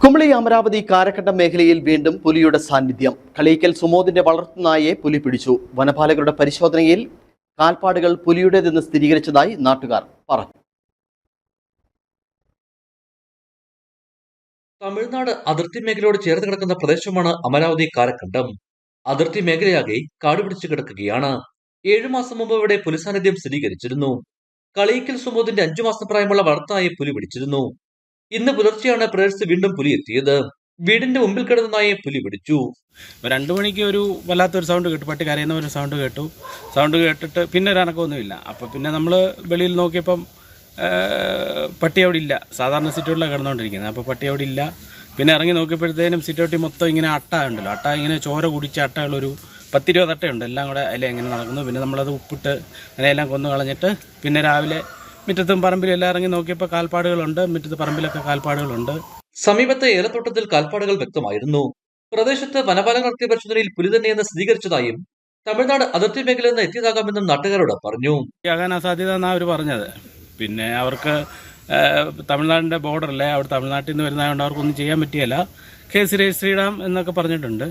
കുമളി അമരാവതി കാരക്കണ്ടം മേഖലയിൽ വീണ്ടും പുലിയുടെ സാന്നിധ്യം. കളീക്കൽ സുമോദിന്റെ വളർത്തുനായെ പുലി പിടിച്ചു. വനപാലകരുടെ പരിശോധനയിൽ കാൽപ്പാടുകൾ പുലിയുടേതെന്ന് സ്ഥിരീകരിച്ചതായി നാട്ടുകാർ പറഞ്ഞു. തമിഴ്നാട് അതിർത്തി മേഖലയോട് ചേർന്ന് കിടക്കുന്ന പ്രദേശമാണ് അമരാവതി കാരക്കണ്ടം. അതിർത്തി മേഖലയാകെ കാടുപിടിച്ചു കിടക്കുകയാണ്. ഏഴു മാസം മുമ്പ് ഇവിടെ പുലിസാന്നിധ്യം സ്ഥിരീകരിച്ചിരുന്നു. കളീക്കൽ സുമോദിന്റെ അഞ്ചു മാസം പ്രായമുള്ള വളർത്തായി പുലി പിടിച്ചിരുന്നു. ഇന്ന് പുലർച്ചെയാണ് പ്രേഴ്സ് വീണ്ടും പുലി എത്തിയത് വീടിന്റെ മുമ്പിൽ കിടന്ന നായെ പുലി പിടിച്ചു. രണ്ടു മണിക്ക് ഒരു വല്ലാത്തൊരു സൗണ്ട് കേട്ടു. പട്ടി കരയുന്ന ഒരു സൗണ്ട് കേട്ടു. സൗണ്ട് കേട്ടിട്ട് പിന്നെ ഒരു അനക്കമൊന്നുമില്ല. അപ്പോൾ പിന്നെ നമ്മൾ വെളിയിൽ നോക്കിയപ്പം പട്ടി അവിടെ ഇല്ല. സാധാരണ സിറ്റൗട്ടിലാണ് കിടന്നുകൊണ്ടിരിക്കുന്നത്. അപ്പോൾ പട്ടി അവിടെ ഇല്ല. പിന്നെ ഇറങ്ങി നോക്കിയപ്പോഴത്തേനും സിറ്റൗട്ടി മൊത്തം ഇങ്ങനെ അട്ട ഉണ്ടല്ലോ. അട്ട ഇങ്ങനെ ചോര കുടിച്ച അട്ടകളൊരു പത്തിരുപത് അട്ടയുണ്ട്. എല്ലാം കൂടെ അതിലെ എങ്ങനെ നടക്കുന്നു. പിന്നെ നമ്മളത് ഉപ്പിട്ട് അതിനെല്ലാം കൊന്നു കളഞ്ഞിട്ട് പിന്നെ രാവിലെ മുറ്റത്തും പറമ്പിലും എല്ലാം ഇറങ്ങി നോക്കിയപ്പോൾ കാൽപ്പാടുകളുണ്ട് മുറ്റത്ത് പറമ്പിലൊക്കെ കാൽപ്പാടുകളുണ്ട്. സമീപത്തെ ഏലത്തോട്ടത്തിൽ കാൽപ്പാടുകൾ വ്യക്തമായിരുന്നു. പ്രദേശത്ത് വനപാലം നടത്തിയ പരിശോധനയിൽ പുലി തന്നെയെന്ന് സ്ഥിരീകരിച്ചതായും തമിഴ്നാട് അതിർത്തി മേഖലയിൽ നിന്ന് എത്തിയതാകാമെന്നും നാട്ടുകാരോട് പറഞ്ഞു. ആകാൻ അസാധ്യത എന്നാണ് അവർ പറഞ്ഞത്. പിന്നെ അവർക്ക് തമിഴ്നാടിന്റെ തമിഴ്നാടിന്റെ ബോർഡറല്ലേ അവിടെ തമിഴ്നാട്ടിൽ നിന്ന് വരുന്നതുകൊണ്ട് അവർക്കൊന്നും ചെയ്യാൻ പറ്റിയല്ല. കെ രജിസ്റ്റർ ശ്രീറാം എന്നൊക്കെ പറഞ്ഞിട്ടുണ്ട്.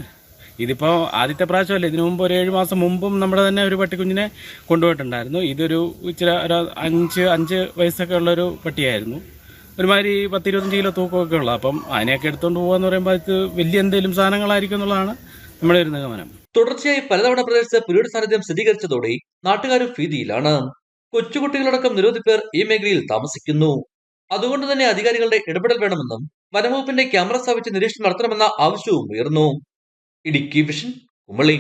ഇതിപ്പോൾ ആദ്യത്തെ പ്രാവശ്യമല്ല ഇതിനു മുമ്പ് ഒരു ഏഴ് മാസം മുമ്പും നമ്മുടെ തന്നെ ഒരു പട്ടിക്കുഞ്ഞിനെ കൊണ്ടുപോയിട്ടുണ്ടായിരുന്നു. ഇതൊരു ഇച്ചിരി ഒരു അഞ്ച് അഞ്ച് വയസ്സൊക്കെ ഉള്ളൊരു പട്ടിയായിരുന്നു. ഒരുമാതിരി പത്തിരുപത്തഞ്ച് കിലോ തൂക്കമൊക്കെ ഉള്ള. അപ്പം അതിനെയൊക്കെ എടുത്തുകൊണ്ട് പോകുക എന്ന് പറയുമ്പോൾ അത് വലിയ എന്തെങ്കിലും സാധനങ്ങളായിരിക്കും എന്നുള്ളതാണ് നമ്മുടെ ഒരു നിഗമനം. തുടർച്ചയായി പലതവണ പ്രദേശത്ത് പുലിയുടെ സാന്നിധ്യം സ്ഥിരീകരിച്ചതോടെ നാട്ടുകാരും ഭീതിയിലാണ്. കൊച്ചുകുട്ടികളടക്കം നിരവധി പേർ ഈ മേഖലയിൽ താമസിക്കുന്നു. അതുകൊണ്ട് തന്നെ അധികാരികളുടെ ഇടപെടൽ വേണമെന്നും വനംവകുപ്പിന്റെ ക്യാമറ സ്ഥാപിച്ച് നിരീക്ഷണം നടത്തണമെന്ന ആവശ്യവും ഉയർന്നു. ഇടുക്കി വിഷൻ കുമളി